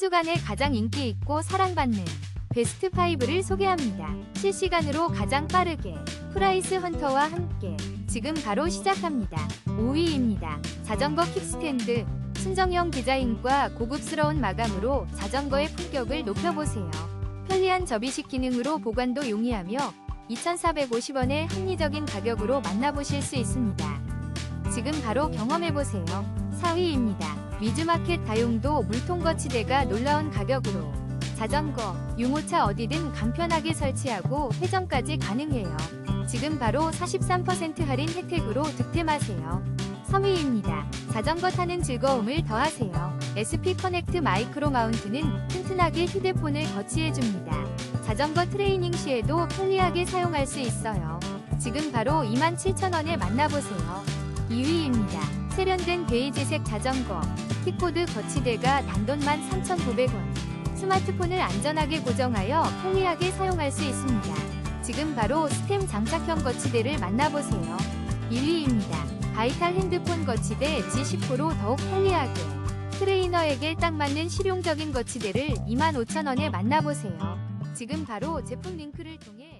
주간에 가장 인기 있고 사랑받는 베스트 5를 소개합니다. 실시간으로 가장 빠르게 프라이스 헌터와 함께 지금 바로 시작합니다. 5위입니다. 자전거 킥스탠드 순정형 디자인과 고급스러운 마감으로 자전거의 품격을 높여보세요. 편리한 접이식 기능으로 보관도 용이하며 2,450원의 합리적인 가격으로 만나보실 수 있습니다. 지금 바로 경험해보세요. 4위입니다. 미주마켓 다용도 물통 거치대가 놀라운 가격으로 자전거, 유모차 어디든 간편하게 설치하고 회전까지 가능해요. 지금 바로 43% 할인 혜택으로 득템하세요. 3위입니다. 자전거 타는 즐거움을 더하세요. SP 커넥트 마이크로 마운트는 튼튼하게 휴대폰을 거치해줍니다. 자전거 트레이닝 시에도 편리하게 사용할 수 있어요. 지금 바로 27,000원에 만나보세요. 2위입니다. 세련된 베이지색 자전거, 킥보드 거치대가 단돈 13,900원. 스마트폰을 안전하게 고정하여 편리하게 사용할 수 있습니다. 지금 바로 스템 장착형 거치대를 만나보세요. 1위입니다. 바이탈 핸드폰 거치대 G10 더욱 편리하게 트레이너에게 딱 맞는 실용적인 거치대를 25,000원에 만나보세요. 지금 바로 제품 링크를 통해